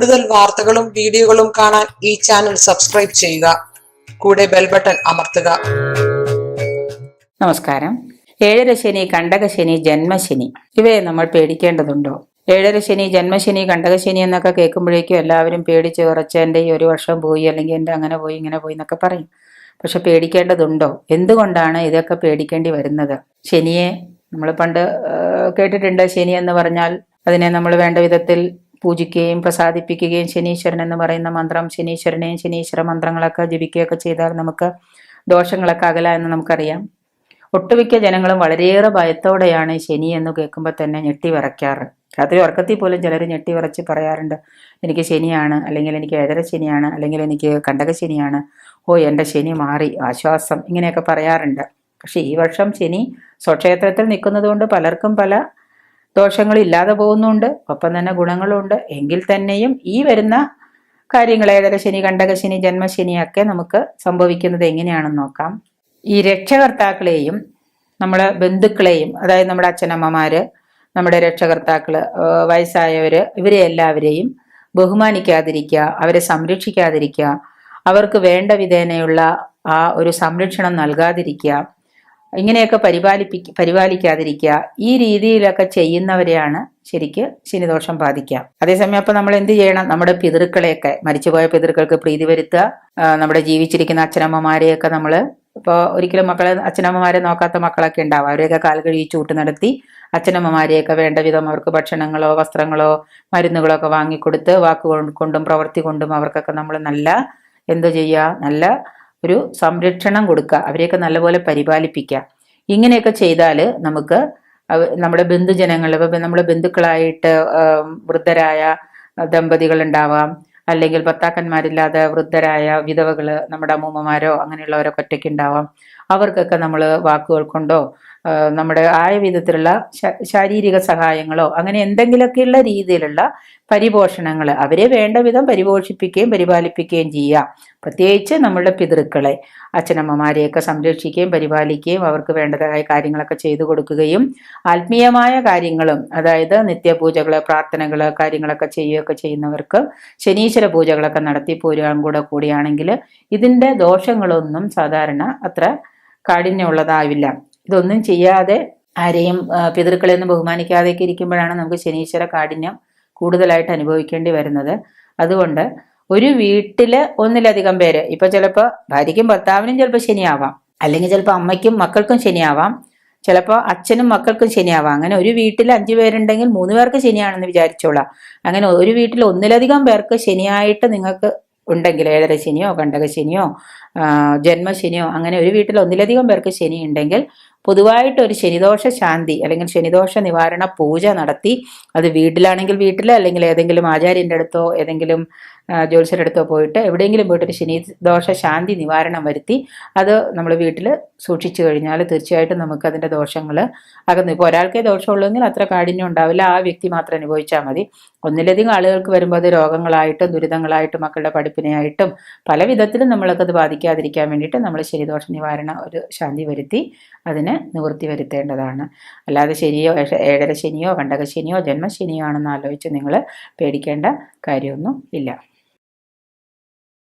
കൂടുതൽ വാർത്തകളും വീഡിയോകളും കാണാൻ ഈ ചാനൽ സബ്സ്ക്രൈബ് ചെയ്യുക. കൂടെ ബെൽ ബട്ടൺ അമർത്തുക. നമസ്കാരം. ഏഴര ശനി കണ്ടകശനി ജന്മശനി ഇവയെ നമ്മൾ പേടിക്കേണ്ടതുണ്ടോ? ഏഴര ശനി ജന്മശനി കണ്ടകശനി എന്നൊക്കെ കേൾക്കുമ്പോഴേക്കും എല്ലാവരും പേടിച്ച് കുറച്ച് എന്റെ ഈ ഒരു വർഷം പോയി അല്ലെങ്കിൽ എന്റെ അങ്ങനെ പോയി ഇങ്ങനെ പോയി എന്നൊക്കെ പറയും. പക്ഷെ പേടിക്കേണ്ടതുണ്ടോ? എന്തുകൊണ്ടാണ് ഇതൊക്കെ പേടിക്കേണ്ടി വരുന്നത്? ശനിയെ നമ്മൾ പണ്ട് കേട്ടിട്ടുണ്ട്. ശനി എന്ന് പറഞ്ഞാൽ അതിനെ നമ്മൾ വേണ്ട വിധത്തിൽ പൂജിക്കുകയും പ്രസാദിപ്പിക്കുകയും ശനീശ്വരൻ എന്ന് പറയുന്ന മന്ത്രം ശനീശ്വരനെയും ശനീശ്വര മന്ത്രങ്ങളൊക്കെ ജപിക്കുകയൊക്കെ ചെയ്താൽ നമുക്ക് ദോഷങ്ങളൊക്കെ അകല എന്ന് നമുക്കറിയാം. ഒട്ടുമിക്ക ജനങ്ങളും വളരെയേറെ ഭയത്തോടെയാണ് ശനി എന്ന് കേൾക്കുമ്പോൾ തന്നെ ഞെട്ടി വിറയ്ക്കാറ്. രാത്രി ഉറക്കത്തിൽ പോലും ചിലർ ഞെട്ടി വിറച്ച് പറയാറുണ്ട് എനിക്ക് ശനിയാണ് അല്ലെങ്കിൽ എനിക്ക് ഏഴര ശനിയാണ് അല്ലെങ്കിൽ എനിക്ക് കണ്ടക ശനിയാണ്. ഓ എന്റെ ശനി മാറി ആശ്വാസം ഇങ്ങനെയൊക്കെ പറയാറുണ്ട്. പക്ഷേ ഈ വർഷം ശനി സ്വക്ഷേത്രത്തിൽ നിൽക്കുന്നതുകൊണ്ട് പലർക്കും പല ദോഷങ്ങളില്ലാതെ പോകുന്നുണ്ട്. ഒപ്പം തന്നെ ഗുണങ്ങളുണ്ട്. എങ്കിൽ തന്നെയും ഈ വരുന്ന കാര്യങ്ങൾ ഏതര ശനി കണ്ടക ശനി ജന്മശനിയൊക്കെ നമുക്ക് സംഭവിക്കുന്നത് എങ്ങനെയാണെന്ന് നോക്കാം. ഈ രക്ഷകർത്താക്കളെയും നമ്മളെ ബന്ധുക്കളെയും അതായത് നമ്മുടെ അച്ഛനമ്മമാര് നമ്മുടെ രക്ഷകർത്താക്കൾ വയസ്സായവര് ഇവരെ എല്ലാവരെയും ബഹുമാനിക്കാതിരിക്കുക അവരെ സംരക്ഷിക്കാതിരിക്കുക അവർക്ക് വേണ്ട വിധേനയുള്ള ആ ഒരു സംരക്ഷണം നൽകാതിരിക്കുക ഇങ്ങനെയൊക്കെ പരിപാലിപ്പി പരിപാലിക്കാതിരിക്കുക. ഈ രീതിയിലൊക്കെ ചെയ്യുന്നവരെയാണ് ശരിക്ക് ശനിദോഷം ബാധിക്കുക. അതേസമയം അപ്പൊ നമ്മൾ എന്ത് ചെയ്യണം? നമ്മുടെ പിതൃക്കളെയൊക്കെ മരിച്ചുപോയ പിതൃക്കൾക്ക് പ്രീതി വരുത്തുക. നമ്മുടെ ജീവിച്ചിരിക്കുന്ന അച്ഛനമ്മമാരെയൊക്കെ നമ്മൾ ഇപ്പോൾ ഒരിക്കലും മക്കളെ അച്ഛനമ്മമാരെ നോക്കാത്ത മക്കളൊക്കെ ഉണ്ടാവും. അവരെയൊക്കെ കാൽ കഴുകി ചൂട്ട് നടത്തി അച്ഛനമ്മമാരെയൊക്കെ വേണ്ട വിധം അവർക്ക് ഭക്ഷണങ്ങളോ വസ്ത്രങ്ങളോ മരുന്നുകളോ ഒക്കെ വാങ്ങിക്കൊടുത്ത് വാക്കുകൊണ്ടും കൊണ്ടും പ്രവൃത്തി കൊണ്ടും അവർക്കൊക്കെ നമ്മൾ നല്ല എന്തു ചെയ്യുക? നല്ല ഒരു സംരക്ഷണം കൊടുക്കുക അവരെയൊക്കെ നല്ലപോലെ പരിപാലിപ്പിക്കുക. ഇങ്ങനെയൊക്കെ ചെയ്താൽ നമുക്ക് നമ്മുടെ ബന്ധുജനങ്ങൾ ഇപ്പം നമ്മുടെ ബന്ധുക്കളായിട്ട് വൃദ്ധരായ ദമ്പതികൾ ഉണ്ടാവാം അല്ലെങ്കിൽ ഭർത്താക്കന്മാരില്ലാതെ വൃദ്ധരായ വിധവകൾ നമ്മുടെ അമ്മൂമ്മമാരോ അങ്ങനെയുള്ളവരൊക്കെ ഒറ്റയ്ക്ക് ഉണ്ടാവാം. അവർക്കൊക്കെ നമ്മൾ വാക്കുകൾ കൊണ്ടോ നമ്മുടെ ആയ വിധത്തിലുള്ള ശാരീരിക സഹായങ്ങളോ അങ്ങനെ എന്തെങ്കിലുമൊക്കെയുള്ള രീതിയിലുള്ള പരിപോഷണങ്ങൾ അവരെ വേണ്ട വിധം പരിപോഷിപ്പിക്കുകയും പരിപാലിപ്പിക്കുകയും ചെയ്യാം. പ്രത്യേകിച്ച് നമ്മളുടെ പിതൃക്കളെ അച്ഛനമ്മമാരെയൊക്കെ സംരക്ഷിക്കുകയും പരിപാലിക്കുകയും അവർക്ക് വേണ്ടതായ കാര്യങ്ങളൊക്കെ ചെയ്തു കൊടുക്കുകയും ആത്മീയമായ കാര്യങ്ങളും അതായത് നിത്യപൂജകൾ പ്രാർത്ഥനകൾ കാര്യങ്ങളൊക്കെ ചെയ്യുകയൊക്കെ ചെയ്യുന്നവർക്ക് ശനീശ്വര പൂജകളൊക്കെ നടത്തി പോരുകയും കൂടെ കൂടിയാണെങ്കിൽ ഇതിന്റെ ദോഷങ്ങളൊന്നും സാധാരണ അത്ര കാഠിന്യമുള്ളതാവില്ല. ഇതൊന്നും ചെയ്യാതെ ആരെയും പിതൃക്കളെ പിതൃക്കളെയൊന്നും ബഹുമാനിക്കാതെയൊക്കെ ഇരിക്കുമ്പോഴാണ് നമുക്ക് ശനീശ്വര കാഠിന്യം കൂടുതലായിട്ട് അനുഭവിക്കേണ്ടി വരുന്നത്. അതുകൊണ്ട് ഒരു വീട്ടിൽ ഒന്നിലധികം പേര് ഇപ്പൊ ചിലപ്പോൾ ഭാര്യയ്ക്കും ഭർത്താവിനും ചിലപ്പോൾ ശനിയാവാം അല്ലെങ്കിൽ ചിലപ്പോൾ അമ്മയ്ക്കും മക്കൾക്കും ശനിയാവാം ചിലപ്പോൾ അച്ഛനും മക്കൾക്കും ശനിയാവാം. അങ്ങനെ ഒരു വീട്ടിൽ അഞ്ചു പേരുണ്ടെങ്കിൽ മൂന്ന് പേർക്ക് ശനിയാണെന്ന് വിചാരിച്ചോളാം. അങ്ങനെ ഒരു വീട്ടിൽ ഒന്നിലധികം പേർക്ക് ശനിയായിട്ട് നിങ്ങൾക്ക് ഉണ്ടെങ്കിൽ ഏഴര ശനിയോ കണ്ടക ശനിയോ ജന്മശനിയോ അങ്ങനെ ഒരു വീട്ടിൽ ഒന്നിലധികം പേർക്ക് ശനി ഉണ്ടെങ്കിൽ പൊതുവായിട്ട് ഒരു ശനിദോഷ ശാന്തി അല്ലെങ്കിൽ ശനിദോഷ നിവാരണ പൂജ നടത്തി അത് വീട്ടിലാണെങ്കിൽ വീട്ടിൽ അല്ലെങ്കിൽ ഏതെങ്കിലും ആചാര്യന്റെ അടുത്തോ ഏതെങ്കിലും ജ്യോത്സ്യരുടെ അടുത്തോ പോയിട്ട് എവിടെയെങ്കിലും പോയിട്ട് ഒരു ശനിദോഷ ശാന്തി നിവാരണം വരുത്തി അത് നമ്മൾ വീട്ടിൽ സൂക്ഷിച്ചു കഴിഞ്ഞാൽ തീർച്ചയായിട്ടും നമുക്ക് അതിന്റെ ദോഷങ്ങൾ അകന്നു. ഇപ്പോൾ ഒരാൾക്കേ ദോഷമുള്ളെങ്കിൽ അത്ര കാഠിന്യം ഉണ്ടാവില്ല. ആ വ്യക്തി മാത്രം അനുഭവിച്ചാൽ മതി. ഒന്നിലധികം ആളുകൾക്ക് വരുമ്പോൾ അത് രോഗങ്ങളായിട്ടും ദുരിതങ്ങളായിട്ടും മക്കളുടെ പഠിപ്പിനെയായിട്ടും പല വിധത്തിലും നമ്മളൊക്കെ അത് ബാധിക്കാതിരിക്കാൻ വേണ്ടിയിട്ട് നമ്മൾ ശനിദോഷ നിവാരണ ഒരു ശാന്തി വരുത്തി അതിന് നിവൃത്തി വരുത്തേണ്ടതാണ്. അല്ലാതെ ശനിയോ ഏഴ- ഏഴര ശനിയോ കണ്ടകശനിയോ ജന്മശനിയോ ആണെന്ന് ആലോചിച്ച് നിങ്ങൾ പേടിക്കേണ്ട കാര്യമൊന്നും ഇല്ല.